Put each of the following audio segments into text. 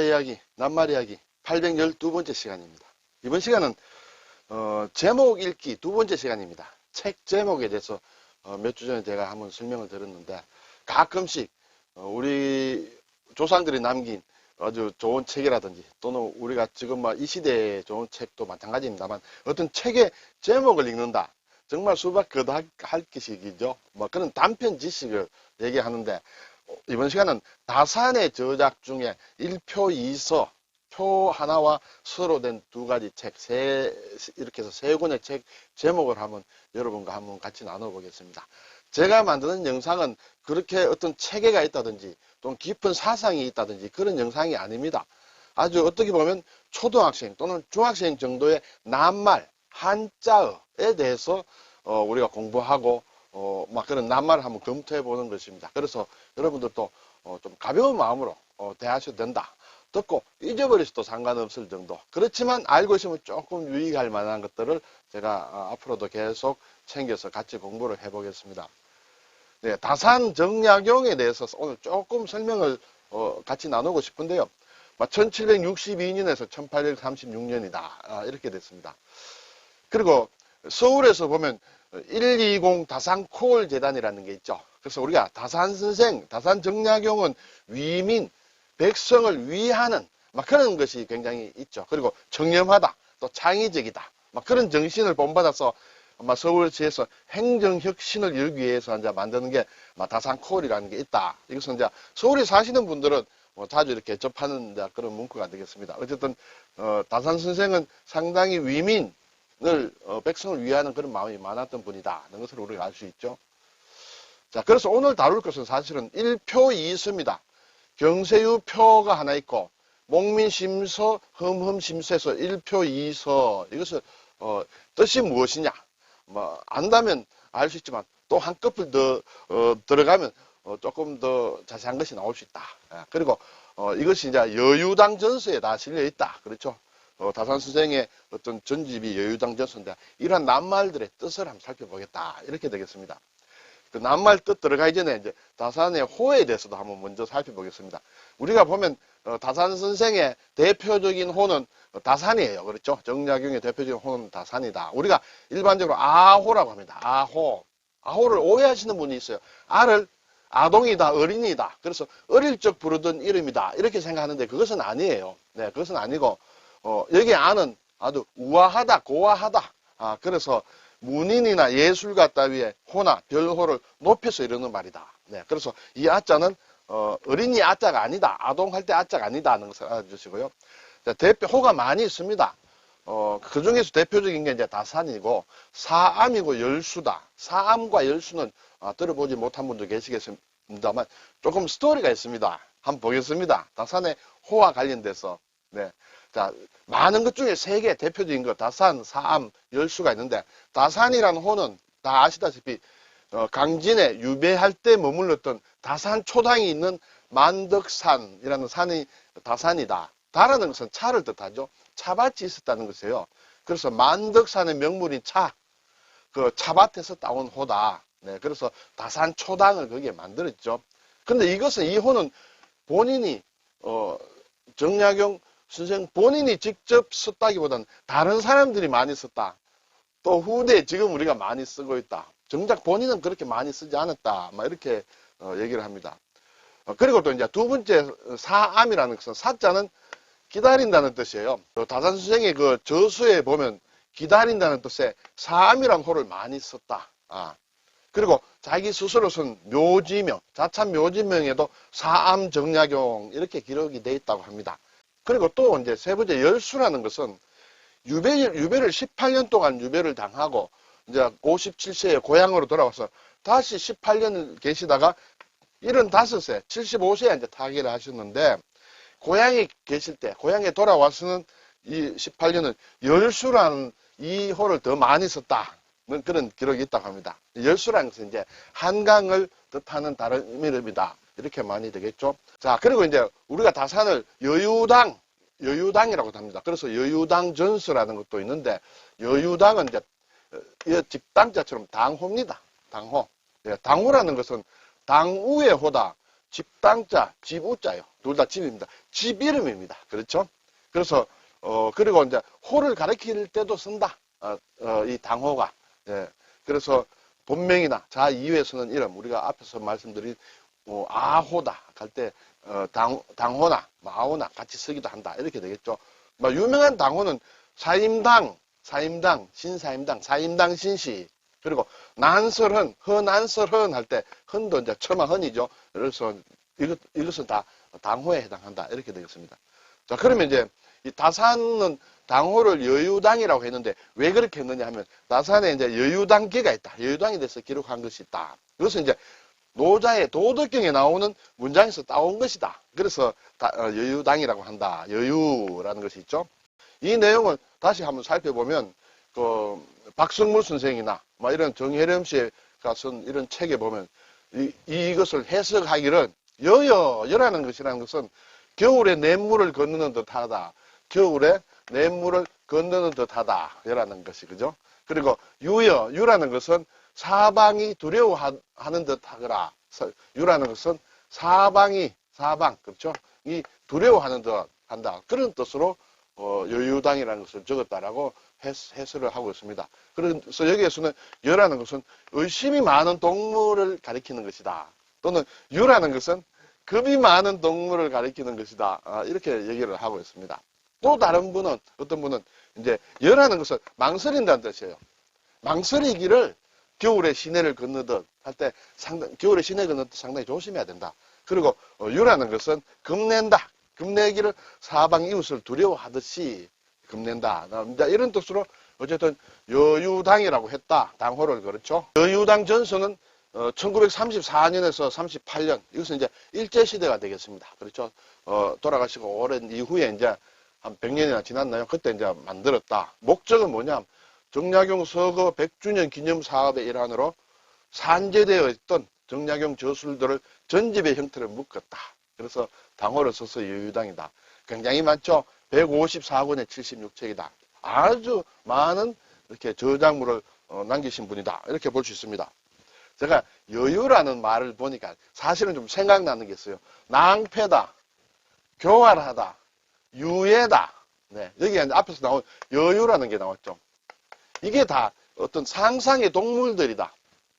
남자 이야기, 낱말 이야기 812번째 시간입니다. 이번 시간은 어, 제목 읽기 두 번째 시간입니다. 책 제목에 대해서 어, 몇주 전에 제가 한번 설명을 드렸는데 가끔씩 어, 우리 조상들이 남긴 아주 좋은 책이라든지 또는 우리가 지금 막 이 시대에 좋은 책도 마찬가지입니다만 어떤 책의 제목을 읽는다. 정말 수박 거다 할 것이죠. 뭐 그런 단편 지식을 얘기하는데 어, 이번 시간은 다산의 저작 중에 1표 2서 표 하나와 서로 된 두 가지 책, 세, 이렇게 해서 세 권의 책 제목을 한번 여러분과 한번 같이 나눠보겠습니다. 제가 만드는 영상은 그렇게 어떤 체계가 있다든지 또는 깊은 사상이 있다든지 그런 영상이 아닙니다. 아주 어떻게 보면 초등학생 또는 중학생 정도의 낱말, 한자어에 대해서 어, 우리가 공부하고 어, 막 그런 낱말을 한번 검토해 보는 것입니다. 그래서 여러분들도 어, 좀 가벼운 마음으로 어, 대하셔도 된다. 듣고 잊어버리셔도 상관없을 정도. 그렇지만 알고 있으면 조금 유익할 만한 것들을 제가 어, 앞으로도 계속 챙겨서 같이 공부를 해보겠습니다. 네, 다산 정약용에 대해서 오늘 조금 설명을 어, 같이 나누고 싶은데요. 1762년에서 1836년이다. 이렇게 됐습니다. 그리고 서울에서 보면 120 다산 코올 재단이라는 게 있죠. 그래서 우리가 다산 선생, 다산 정약용은 위민, 백성을 위하는 막 그런 것이 굉장히 있죠. 그리고 청렴하다, 또 창의적이다. 막 그런 정신을 본받아서 아마 서울시에서 행정혁신을 이루기 위해서 이제 만드는 게 다산 코올이라는 게 있다. 이것은 이제 서울에 사시는 분들은 뭐 자주 이렇게 접하는 그런 문구가 되겠습니다. 어쨌든 어, 다산 선생은 상당히 위민 을 어, 백성을 위하는 그런 마음이 많았던 분이다. 하는 것을 우리가 알 수 있죠. 자, 그래서 오늘 다룰 것은 사실은 1표 2서입니다. 경세유표가 하나 있고 목민심서, 흠흠심서에서 1표 2서 이것을 어, 뜻이 무엇이냐 뭐 안다면 알 수 있지만 또 한꺼풀 더 어, 들어가면 어, 조금 더 자세한 것이 나올 수 있다. 예, 그리고 어, 이것이 이제 여유당 전서에 다 실려 있다. 그렇죠? 어, 다산 선생의 어떤 전집이 전서인데 이러한 낱말들의 뜻을 한번 살펴보겠다. 이렇게 되겠습니다. 그 낱말 뜻 들어가기 전에 이제 다산의 호에 대해서도 한번 먼저 살펴보겠습니다. 우리가 보면 어, 다산 선생의 대표적인 호는 다산이에요. 그렇죠? 정약용의 대표적인 호는 다산이다. 우리가 일반적으로 아호라고 합니다. 아호. 아호를 오해하시는 분이 있어요. 아를 아동이다, 어린이다. 그래서 어릴 적 부르던 이름이다. 이렇게 생각하는데 그것은 아니에요. 네, 그것은 아니고, 어, 여기 아는 아주 우아하다, 고아하다. 아, 그래서 문인이나 예술가 따위의 호나 별호를 높여서 이러는 말이다. 네, 그래서 이 아자는 어, 어린이 아자가 아니다. 아동할 때 아자가 아니다 하는 것을 알아주시고요. 자, 대표 호가 많이 있습니다. 어, 그 중에서 대표적인 게 이제 다산이고 사암이고 열수다. 사암과 열수는 아, 들어보지 못한 분도 계시겠습니다만 조금 스토리가 있습니다. 한번 보겠습니다. 다산의 호와 관련돼서 네. 자, 많은 것 중에 세 개 대표적인 거 다산, 사암, 열수가 있는데 다산이라는 호는 다 아시다시피 어, 강진에 유배할 때 머물렀던 다산 초당이 있는 만덕산이라는 산이 다산이다. 다라는 것은 차를 뜻하죠. 차밭이 있었다는 것이에요. 그래서 만덕산의 명물인 차, 그 차밭에서 따온 호다. 네, 그래서 다산 초당을 거기에 만들었죠. 근데 이것은 이 호는 본인이 어, 정약용 선생 본인이 직접 썼다기보다는 다른 사람들이 많이 썼다. 또 후대에 지금 우리가 많이 쓰고 있다. 정작 본인은 그렇게 많이 쓰지 않았다. 막 이렇게 어, 얘기를 합니다. 어, 그리고 또 이제 두 번째 사암이라는 것은 사자는 기다린다는 뜻이에요. 다산 선생의 그 저수에 보면 기다린다는 뜻의 사암이라는 호를 많이 썼다. 아. 그리고 자기 스스로선 묘지명, 자찬 묘지명에도 사암 정약용 이렇게 기록이 돼 있다고 합니다. 그리고 또 이제 세 번째 열수라는 것은 유배, 유배를 18년 동안 유배를 당하고 이제 57세에 고향으로 돌아와서 다시 18년을 계시다가 75세, 75세에 이제 타계를 하셨는데 고향에 계실 때, 고향에 돌아와서는 이 18년은 열수라는 이 호를 더 많이 썼다는 그런 기록이 있다고 합니다. 열수라는 것은 이제 한강을 뜻하는 다른 이름이다. 이렇게 많이 되겠죠. 자, 그리고 이제 우리가 다산을 여유당, 여유당이라고 합니다. 그래서 여유당 전서라는 것도 있는데 여유당은 이제 이 집당자처럼 당호입니다. 당호. 예, 당호라는 것은 당우의 호다. 집당자, 집우자요. 둘 다 집입니다. 집 이름입니다. 그렇죠? 그래서 어 그리고 이제 호를 가리킬 때도 쓴다. 어, 어, 이 당호가. 예. 그래서 본명이나 자 이유에서는 이름 우리가 앞에서 말씀드린 뭐 아호다 할때 어, 당, 당호나 마호나 같이 쓰기도 한다 이렇게 되겠죠. 뭐 유명한 당호는 사임당, 사임당, 신사임당, 사임당 신시 그리고 난설헌, 허난설헌 할 때 헌도 이제 처마 헌이죠. 그래서 이것 이것은 다 당호에 해당한다 이렇게 되겠습니다. 자 그러면 이제 이 다산은 당호를 여유당이라고 했는데 왜 그렇게 했느냐 하면 다산에 이제 여유당기가 있다. 여유당에 대해서 기록한 것이 있다. 이것은 이제 노자의 도덕경에 나오는 문장에서 따온 것이다. 그래서 다- 어, 여유당이라고 한다. 여유라는 것이 있죠. 이 내용을 다시 한번 살펴보면 그 박성물 선생이나 뭐 이런 정혜렴 씨가 쓴 이런 책에 보면 이, 이것을 해석하기를 여여 여라는 것이라는 것은 겨울에 냇물을 건너는 듯하다. 겨울에 냇물을 건너는 듯하다. 여라는 것이 그죠? 그리고 유여 유라는 것은 사방이 두려워하는 듯 하거라. 서- 유라는 것은 사방이 사방 그렇죠? 이 두려워하는 듯 한다. 그런 뜻으로 어, 여유당이라는 것을 적었다라고 해설을 하고 있습니다. 그래서 여기에서는 여라는 것은 의심이 많은 동물을 가리키는 것이다. 또는 유라는 것은 겁이 많은 동물을 가리키는 것이다. 아, 이렇게 얘기를 하고 있습니다. 또 다른 분은 어떤 분은 이제 여라는 것은 망설인다는 뜻이에요. 망설이기를 겨울에 시내를 건너듯 할 때 상당 겨울에 시내 건너듯 상당히 조심해야 된다. 그리고 어, 유라는 것은 겁낸다. 겁내기를 사방 이웃을 두려워하듯이. 이제 이런 뜻으로 어쨌든 여유당이라고 했다. 당호를 그렇죠. 여유당 어, 1934년에서 38년 이것은 이제 일제 시대가 되겠습니다. 그렇죠. 어, 돌아가시고 오랜 이후에 이제 한 100년이나 지났나요? 그때 이제 만들었다. 목적은 뭐냐? 정약용 서거 100주년 기념 사업의 일환으로 산재되어 있던 정약용 저술들을 전집의 형태를 묶었다. 그래서 당호를 써서 여유당이다. 굉장히 많죠? 154권의 76책이다. 아주 많은 이렇게 저작물을 어, 남기신 분이다. 이렇게 볼 수 있습니다. 제가 여유라는 말을 보니까 사실은 좀 생각나는 게 있어요. 낭패다, 교활하다, 유예다. 네, 여기 앞에서 나온 여유라는 게 나왔죠. 이게 다 어떤 상상의 동물들이다.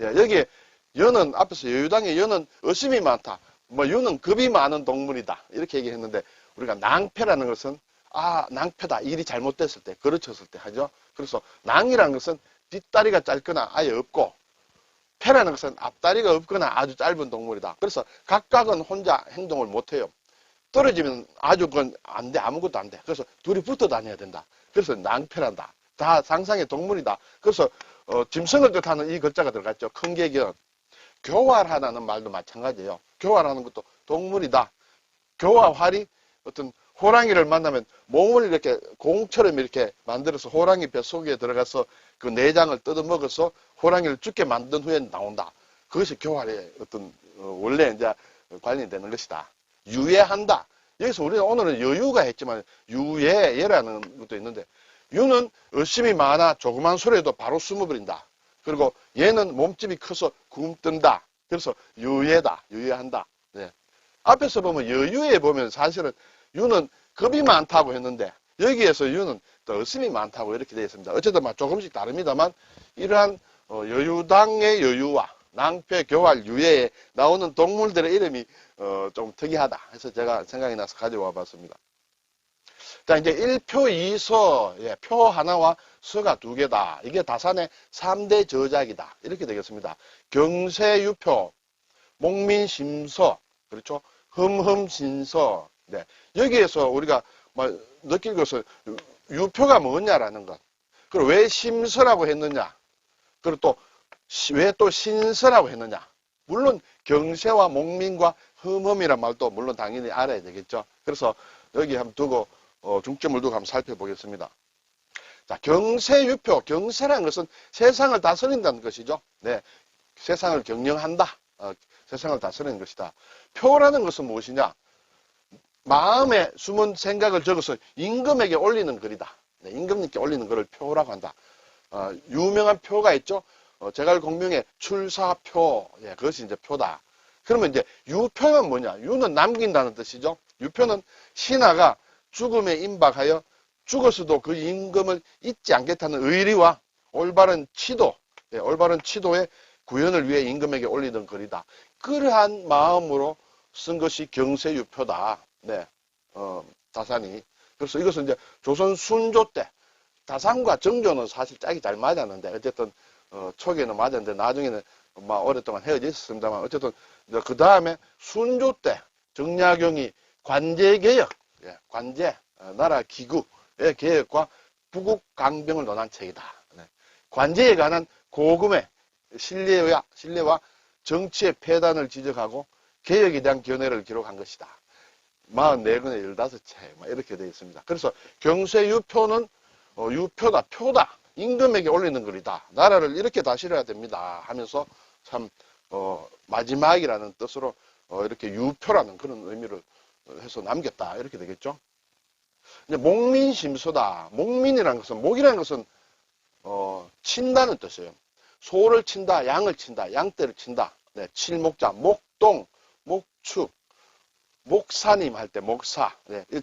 예, 여기에 여는 앞에서 여유당의 여는 의심이 많다. 뭐 유는 겁이 많은 동물이다. 이렇게 얘기했는데 우리가 낭패라는 것은 아 낭패다. 일이 잘못됐을 때 그르쳤을 때 하죠. 그래서 낭이라는 것은 뒷다리가 짧거나 아예 없고 패라는 것은 앞다리가 없거나 아주 짧은 동물이다. 그래서 각각은 혼자 행동을 못해요. 떨어지면 아주 그건 안 돼. 아무것도 안 돼. 그래서 둘이 붙어 다녀야 된다. 그래서 낭패란다. 다 상상의 동물이다. 그래서 어, 짐승을 뜻하는 이 글자가 들어갔죠. 큰 개견. 교활하다는 말도 마찬가지예요. 교활하는 것도 동물이다. 교와 활이 어떤 호랑이를 만나면 몸을 이렇게 공처럼 이렇게 만들어서 호랑이 뱃속에 들어가서 그 내장을 뜯어먹어서 호랑이를 죽게 만든 후에 나온다. 그것이 교활의 어떤 어, 원래 이제 관련되는 것이다. 유예한다. 여기서 우리는 오늘은 여유가 했지만 유예라는 것도 있는데 유는 의심이 많아 조그만 소리에도 바로 숨어버린다. 그리고 얘는 몸집이 커서 굼뜬다. 그래서 유예다. 유예한다. 네. 앞에서 보면 여유에 보면 사실은 유는 겁이 많다고 했는데 여기에서 유는 또 의심이 많다고 이렇게 되어 있습니다. 어쨌든 막 조금씩 다릅니다만 이러한 어, 여유당의 여유와 낭패, 교활, 유예에 나오는 동물들의 이름이 어, 좀 특이하다 해서 제가 생각이 나서 가져와 봤습니다. 자, 이제 1표 2서, 예, 표 하나와 서가 두 개다. 이게 다산의 3대 저작이다. 이렇게 되겠습니다. 경세유표, 목민심서, 그렇죠? 흠흠신서. 네. 여기에서 우리가 뭐 느낄 것은 유표가 뭐냐라는 것. 그리고 왜 심서라고 했느냐. 그리고 또 왜 또 신서라고 했느냐. 물론 경세와 목민과 흠흠이란 말도 물론 당연히 알아야 되겠죠. 그래서 여기 한번 두고 어, 중점을 두고 한번 살펴보겠습니다. 자, 경세유표. 경세라는 것은 세상을 다스린다는 것이죠. 네. 세상을 경영한다. 어, 세상을 다스리는 것이다. 표라는 것은 무엇이냐? 마음에 숨은 생각을 적어서 임금에게 올리는 글이다. 네, 임금님께 올리는 글을 표라고 한다. 어, 유명한 표가 있죠. 어, 제갈 공명의 출사표. 예, 그것이 이제 표다. 그러면 이제 유표는 뭐냐? 유는 남긴다는 뜻이죠. 유표는 신하가 죽음에 임박하여 죽었어도 그 임금을 잊지 않겠다는 의리와 올바른 치도, 예, 올바른 치도의 구현을 위해 임금에게 올리던 글이다. 그러한 마음으로 쓴 것이 경세유표다. 네, 어, 다산이. 그래서 이것은 이제 조선 순조 때 다산과 정조는 사실 짝이 잘 맞았는데 어쨌든 어, 초기에는 맞았는데 나중에는 막 오랫동안 헤어져 있었습니다만 어쨌든 그 다음에 순조 때 정약용이 관제개혁, 예, 관제 어, 나라 기구의 개혁과 부국 강병을 논한 책이다. 네. 관제에 관한 고금의 신뢰와, 신뢰와 정치의 폐단을 지적하고 개혁에 대한 견해를 기록한 것이다. 44권에 15채 막 이렇게 되어 있습니다. 그래서 경세 유표는 어, 유표다, 표다. 임금에게 올리는 글이다. 나라를 이렇게 다스려야 됩니다. 하면서 참 어, 마지막이라는 뜻으로 어, 이렇게 유표라는 그런 의미를 해서 남겼다. 이렇게 되겠죠. 이제 목민심서다. 목민이라는 것은 목이라는 것은 어, 친다는 뜻이에요. 소를 친다, 양을 친다, 양떼를 친다. 네, 칠목자, 목동, 목축, 목사님 할 때 목사. 네, 이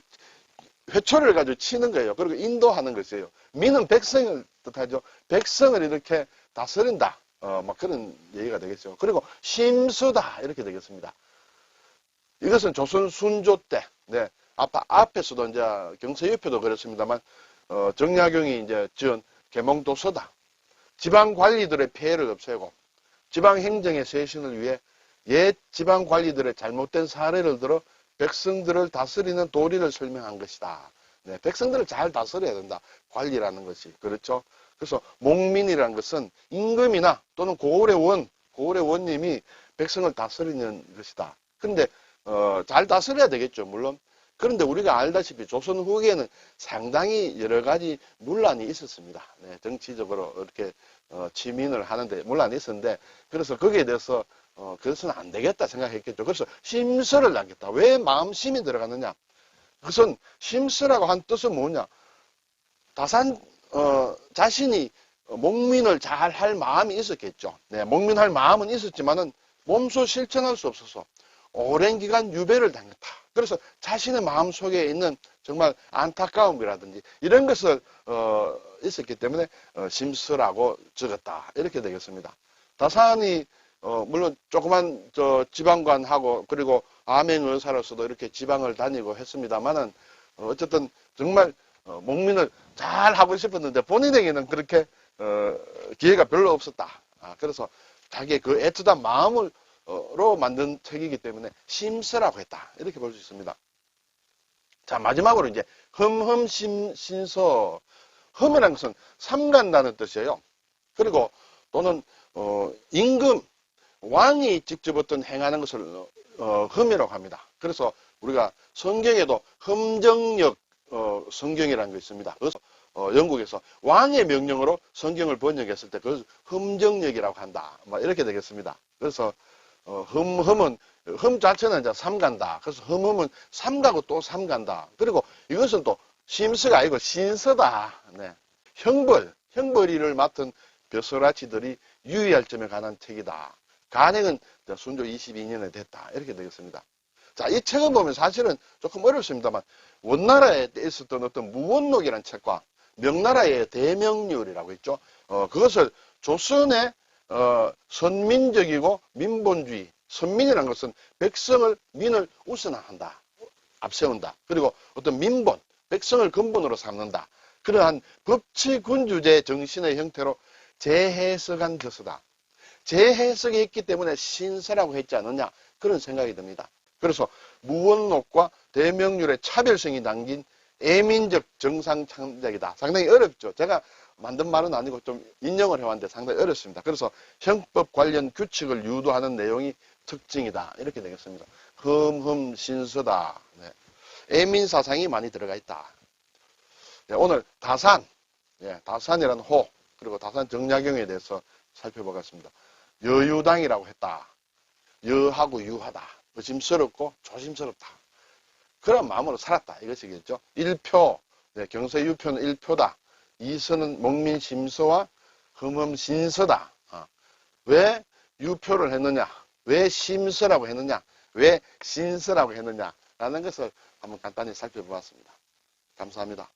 회초를 가지고 치는 거예요. 그리고 인도하는 것이에요. 민은 백성을 뜻하죠. 백성을 이렇게 다스린다. 어, 막 그런 얘기가 되겠죠. 그리고 심수다. 이렇게 되겠습니다. 이것은 조선 순조 때, 네, 아빠 앞에서도 이제 경세유표도 그렇습니다만, 어, 정약용이 이제 지은 계몽도서다. 지방 관리들의 폐해를 없애고, 지방 행정의 쇄신을 위해 옛 지방 관리들의 잘못된 사례를 들어 백성들을 다스리는 도리를 설명한 것이다. 네, 백성들을 잘 다스려야 된다. 관리라는 것이. 그렇죠? 그래서 목민이라는 것은 임금이나 또는 고을의 원, 고을의 원님이 백성을 다스리는 것이다. 근데 어, 잘 다스려야 되겠죠. 물론. 그런데 우리가 알다시피 조선 후기에는 상당히 여러 가지 문란이 있었습니다. 네, 정치적으로 이렇게 어, 치민을 하는데 문란이 있었는데 그래서 거기에 대해서 어, 그것은 안 되겠다 생각했겠죠. 그래서 심서를 남겼다. 왜 마음심이 들어갔느냐? 그것은 심서라고 한 뜻은 뭐냐? 다산 어, 자신이 목민을 잘 할 마음이 있었겠죠. 네, 목민할 마음은 있었지만은 몸소 실천할 수 없어서 오랜 기간 유배를 당했다. 그래서 자신의 마음 속에 있는 정말 안타까움이라든지 이런 것을 어, 있었기 때문에 어, 심서라고 적었다. 이렇게 되겠습니다. 다산이 어, 물론 조그만 저 지방관하고 그리고 암행 의사로서도 이렇게 지방을 다니고 했습니다만은 어, 어쨌든 정말 어, 목민을 잘 하고 싶었는데 본인에게는 그렇게 어, 기회가 별로 없었다. 아, 그래서 자기의 그 애틋한 마음을 로 만든 책이기 때문에 심서라고 했다. 이렇게 볼 수 있습니다. 자, 마지막으로 이제 흠흠심신서. 흠이라는 것은 삼간다는 뜻이에요. 그리고 또는 어, 임금, 왕이 직접 어떤 행하는 것을 어, 흠이라고 합니다. 그래서 우리가 성경에도 흠정력 어, 성경이라는 게 있습니다. 그래서 어, 영국에서 왕의 명령으로 성경을 번역했을 때 그것을 흠정력이라고 한다. 뭐 이렇게 되겠습니다. 그래서 어, 흠, 흠은, 흠 자체는 이제 삼간다. 그래서 흠흠은 삼가고 또 삼간다. 그리고 이것은 또 심서가 아니고 신서다. 네. 형벌, 형벌이를 맡은 벼슬아치들이 유의할 점에 관한 책이다. 간행은 순조 22년에 됐다. 이렇게 되겠습니다. 자, 이 책을 보면 사실은 조금 어렵습니다만, 원나라에 있었던 어떤 무원록이라는 책과 명나라의 대명률이라고 있죠. 어, 그것을 조선의 어, 선민적이고 민본주의, 선민이라는 것은 백성을, 민을 우선한다. 앞세운다. 그리고 어떤 민본, 백성을 근본으로 삼는다. 그러한 법치군주제 정신의 형태로 재해석한 것이다. 재해석이 있기 때문에 신세라고 했지 않느냐. 그런 생각이 듭니다. 그래서 무원록과 대명률의 차별성이 남긴 애민적 정상 창작이다. 상당히 어렵죠. 제가 만든 말은 아니고 좀 인용을 해왔는데 상당히 어렵습니다. 그래서 형법 관련 규칙을 유도하는 내용이 특징이다. 이렇게 되겠습니다. 흠흠 신서다. 네. 애민 사상이 많이 들어가 있다. 네, 오늘 다산, 네, 다산이라는 호, 그리고 다산 정약용에 대해서 살펴보겠습니다. 여유당이라고 했다. 여하고 유하다. 의심스럽고 조심스럽다. 그런 마음으로 살았다. 이것이겠죠. 일표, 네, 경서유표는 일표다. 이서는 목민심서와 흠흠신서다. 어. 왜 유표를 했느냐? 왜 심서라고 했느냐, 왜 신서라고 했느냐 라는 것을 한번 간단히 살펴보았습니다. 감사합니다.